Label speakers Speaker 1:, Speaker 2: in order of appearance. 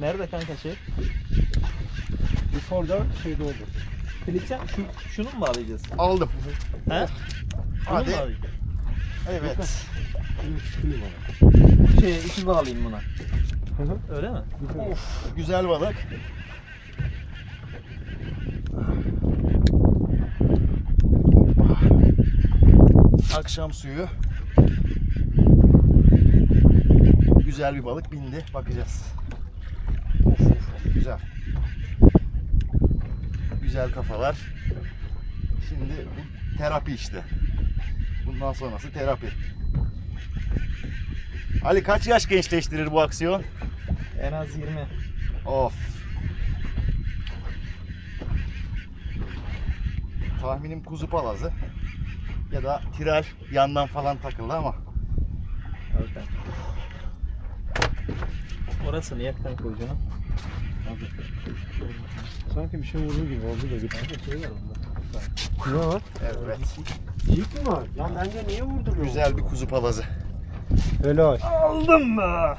Speaker 1: Nerede kanka şey?
Speaker 2: Before da şeyde oldu.
Speaker 1: Klipsen şu, şunu mu bağlayacağız?
Speaker 3: Aldım.
Speaker 1: He? Şunu mu
Speaker 3: Hadi.
Speaker 1: bağlayacağız?
Speaker 3: Evet.
Speaker 1: Şey ipi bağlayayım buna. Öyle mi?
Speaker 3: Of güzel balık. Akşam suyu. Güzel bir balık bindi. Bakacağız. Of of of güzel. Güzel kafalar. Şimdi bu terapi işte. Bundan sonrası terapi. Ali kaç yaş gençleştirir bu aksiyon?
Speaker 1: En az 20.
Speaker 3: Of. Tahminim kuzu palazı ya da tiral yandan falan takıldı ama
Speaker 1: Al kanka. Orasını yak kanka ucuna.
Speaker 2: Sanki bir şey vurdu gibi oldu da bir tane şey var onda. Ne var?
Speaker 3: evet
Speaker 2: Yiyik mi var? Lan bence niye vurdu
Speaker 3: güzel bir kuzu palazı.
Speaker 2: Helal.
Speaker 1: Aldım mı?